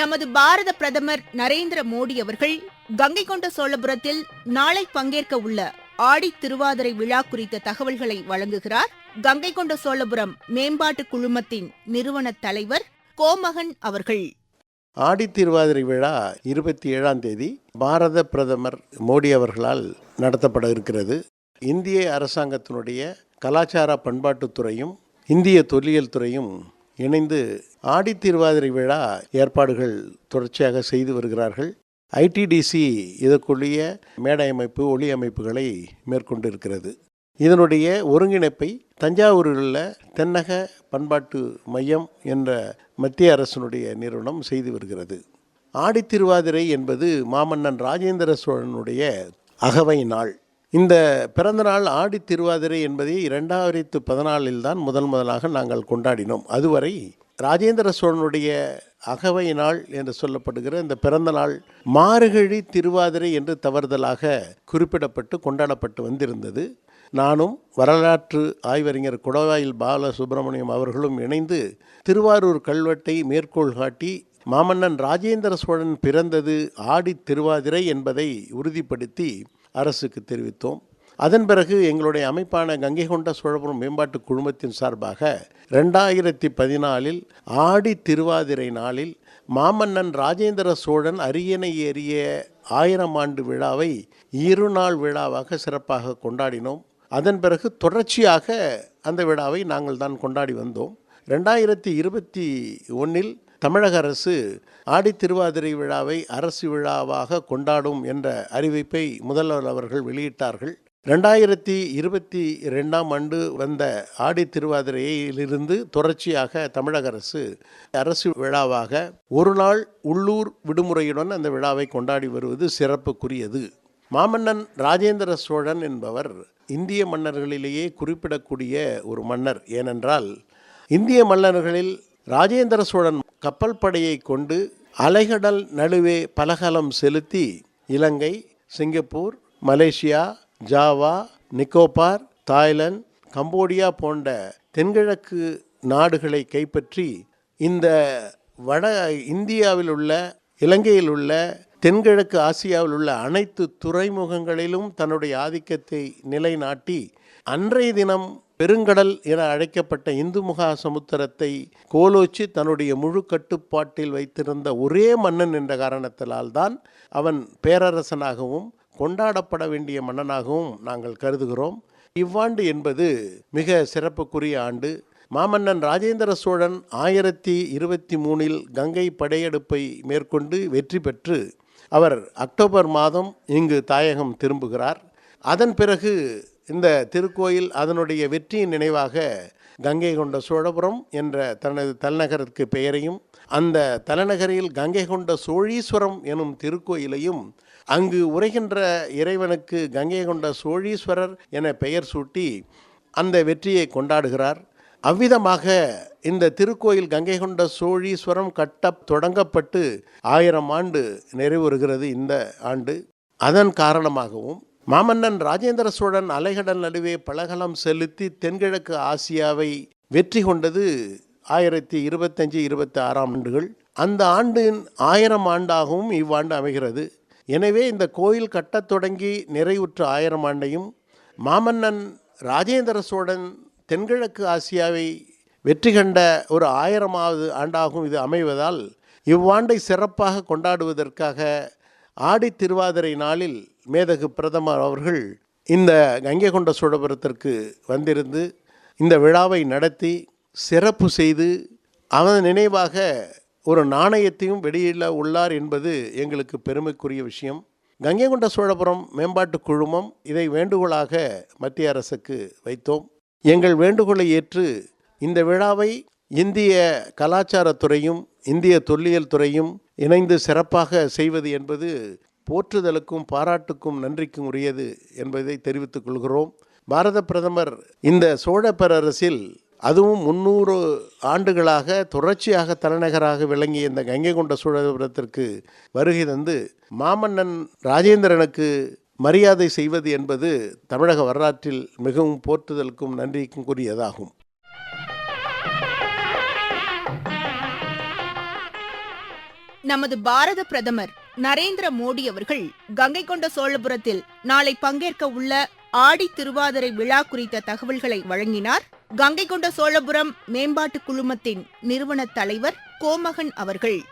நமது பாரத பிரதமர் நரேந்திர மோடி அவர்கள் கங்கை கொண்ட சோழபுரத்தில் நாளை பங்கேற்க உள்ள ஆடி திருவாதிரை விழா குறித்த தகவல்களை வழங்குகிறார் கங்கை கொண்ட சோழபுரம் மேம்பாட்டு குழுமத்தின் நிறுவன தலைவர் கோமகன் அவர்கள். ஆடி திருவாதிரை விழா இருபத்தி ஏழாம் தேதி பாரத பிரதமர் மோடி அவர்களால் நடத்தப்பட இருக்கிறது. இந்திய அரசாங்கத்தினுடைய கலாச்சார பண்பாட்டுத்துறையும் இந்திய தொல்லியல் துறையும் இணைந்து ஆடி திருவாதிரை விழா ஏற்பாடுகள் தொடர்ச்சியாக செய்து வருகிறார்கள். ஐடிடிசி இதற்குரிய மேடை அமைப்பு ஒளி அமைப்புகளை மேற்கொண்டிருக்கிறது. இதனுடைய ஒருங்கிணைப்பை தஞ்சாவூரில் உள்ள தென்னக பண்பாட்டு மையம் என்ற மத்திய அரசினுடைய நிறுவனம் செய்து வருகிறது. ஆடி திருவாதிரை என்பது மாமன்னன் ராஜேந்திர சோழனுடைய அகவை நாள். இந்த பிறந்தநாள் ஆடி திருவாதிரை என்பதை இரண்டாயிரத்து பதினாலில் தான் முதல் முதலாக நாங்கள் கொண்டாடினோம். அதுவரை ராஜேந்திர சோழனுடைய அகவை நாள் என்று சொல்லப்படுகிற இந்த பிறந்த நாள் மார்கழி திருவாதிரை என்று தவறுதலாக குறிப்பிடப்பட்டு கொண்டாடப்பட்டு வந்திருந்தது. நானும் வரலாற்று ஆய்வறிஞர் குடவாயில் பால சுப்பிரமணியம் அவர்களும் இணைந்து திருவாரூர் கல்வெட்டை மேற்கோள் காட்டி மாமன்னன் ராஜேந்திர சோழன் பிறந்தது ஆடி திருவாதிரை என்பதை உறுதிப்படுத்தி அரசுக்கு தெரிவித்தோம். அதன் பிறகு எங்களுடைய அமைப்பான கங்கை கொண்ட சோழபுரம் மேம்பாட்டு குழுமத்தின் சார்பாக ரெண்டாயிரத்தி பதினாலில் ஆடி திருவாதிரை நாளில் மாமன்னன் ராஜேந்திர சோழன் அரியணை ஏறிய ஆயிரம் ஆண்டு விழாவை இரு நாள் விழாவாக சிறப்பாக கொண்டாடினோம். அதன் பிறகு தொடர்ச்சியாக அந்த விழாவை நாங்கள் தான் கொண்டாடி வந்தோம். ரெண்டாயிரத்தி இருபத்தி ஒன்றில் தமிழக அரசு ஆடி திருவாதிரை விழாவை அரசு விழாவாக கொண்டாடும் என்ற அறிவிப்பை முதல்வர் அவர்கள் வெளியிட்டார்கள். ரெண்டாயிரத்தி இருபத்தி ரெண்டாம் ஆண்டு வந்த ஆடி திருவாதிரையிலிருந்து தொடர்ச்சியாக தமிழக அரசு அரசு விழாவாக ஒரு நாள் உள்ளூர் விடுமுறையுடன் அந்த விழாவை கொண்டாடி வருவது சிறப்புக்குரியது. மாமன்னன் ராஜேந்திர சோழன் என்பவர் இந்திய மன்னர்களிலேயே குறிப்பிடக்கூடிய ஒரு மன்னர். ஏனென்றால் இந்திய மன்னர்களில் ராஜேந்திர சோழன் கப்பல் படையை கொண்டு அலைகடல் நடுவே பலகலம் செலுத்தி Ilangai Singapore Malaysia Java Nicobar Thailand Cambodia போன்ற தென்கிழக்கு நாடுகளை கைப்பற்றி இந்த வட இந்தியாவில் உள்ள இலங்கையில் உள்ள தென்கிழக்கு ஆசியாவில் உள்ள அனைத்து துறைமுகங்களிலும் தன்னுடைய ஆதிக்கத்தை நிலைநாட்டி அன்றைய தினம் பெருங்கடல் என அழைக்கப்பட்ட இந்து முகா சமுத்திரத்தை கோலோச்சி தன்னுடைய முழு கட்டுப்பாட்டில் வைத்திருந்த ஒரே மன்னன் என்ற காரணத்தினால் தான் அவன் பேரரசனாகவும் கொண்டாடப்பட வேண்டிய மன்னனாகவும் நாங்கள் கருதுகிறோம். இவ்வாண்டு என்பது மிக சிறப்புக்குரிய ஆண்டு. மாமன்னன் ராஜேந்திர சோழன் ஆயிரத்தி இருபத்தி மூணில் கங்கை படையெடுப்பை மேற்கொண்டு வெற்றி பெற்று அவர் அக்டோபர் மாதம் இங்கு தாயகம் திரும்புகிறார். அதன் பிறகு இந்த திருக்கோயில் அதனுடைய வெற்றியின் நினைவாக கங்கை கொண்ட சோழபுரம் என்ற தனது தலைநகருக்கு பெயரையும் அந்த தலைநகரில் கங்கை கொண்ட சோழீஸ்வரம் எனும் திருக்கோயிலையும் அங்கு உரைகின்ற இறைவனுக்கு கங்கை கொண்ட சோழீஸ்வரர் என பெயர் சூட்டி அந்த வெற்றியை கொண்டாடுகிறார். அவ்விதமாக இந்த திருக்கோயில் கங்கை கொண்ட சோழீஸ்வரம் கட்ட தொடங்கப்பட்டு ஆயிரம் ஆண்டு நிறைவுறுகிறது இந்த ஆண்டு. அதன் காரணமாகவும் மாமன்னன் ராஜேந்திர சோழன் அலைகடல் நடுவே பலகலம் செலுத்தி தென்கிழக்கு ஆசியாவை வெற்றி கொண்டது ஆயிரத்தி இருபத்தஞ்சு இருபத்தி ஆறாம் ஆண்டுகள். அந்த ஆண்டின் ஆயிரம் ஆண்டாகவும் இவ்வாண்டு அமைகிறது. எனவே இந்த கோயில் கட்டத் தொடங்கி நிறைவுற்ற ஆயிரம் ஆண்டையும் மாமன்னன் ராஜேந்திர சோழன் தென்கிழக்கு ஆசியாவை வெற்றி கண்ட ஒரு ஆயிரமாவது ஆண்டாகும் இது அமைவதால் இவ்வாண்டை சிறப்பாக கொண்டாடுவதற்காக ஆடி திருவாதிரை நாளில் மேதகு பிரதமர் அவர்கள் இந்த கங்கை கொண்ட சோழபுரத்திற்கு வந்திருந்து இந்த விழாவை நடத்தி சிறப்பு செய்து அவன் நினைவாக ஒரு நாணயத்தையும் வெளியில் உள்ளார் என்பது எங்களுக்கு பெருமைக்குரிய விஷயம். கங்கை கொண்ட சோழபுரம் மேம்பாட்டு குழுமம் இதை வேண்டுகோளாக மத்திய அரசுக்கு வைத்தோம். எங்கள் வேண்டுகோளை ஏற்று இந்த விழாவை இந்திய கலாச்சாரத்துறையும் இந்திய தொல்லியல் துறையும் இணைந்து சிறப்பாக செய்வது என்பது போற்றுதலுக்கும் பாராட்டுக்கும் நன்றிக்கும் உரியது என்பதை தெரிவித்துக் கொள்கிறோம். பாரத பிரதமர் இந்த சோழ பேரரசில் அதுவும் முன்னூறு ஆண்டுகளாக தொடர்ச்சியாக தலைநகராக விளங்கிய இந்த கங்கை கொண்ட சோழபுரத்திற்கு வருகை தந்து மாமன்னன் ராஜேந்திரனுக்கு மரியாதை செய்வது என்பது தமிழக வரலாற்றில் மிகவும் போற்றுதலுக்கும் நன்றிக்கும் கூறியதாகும். நமது பாரத பிரதமர் நரேந்திர மோடி அவர்கள் கங்கை கொண்ட சோழபுரத்தில் நாளை பங்கேற்க உள்ள ஆடி திருவாதிரை விழா குறித்த தகவல்களை வழங்கினார். கங்கை கொண்ட சோழபுரம் மேம்பாட்டு குழுமத்தின் நிறுவன தலைவர் கோமகன் அவர்கள்.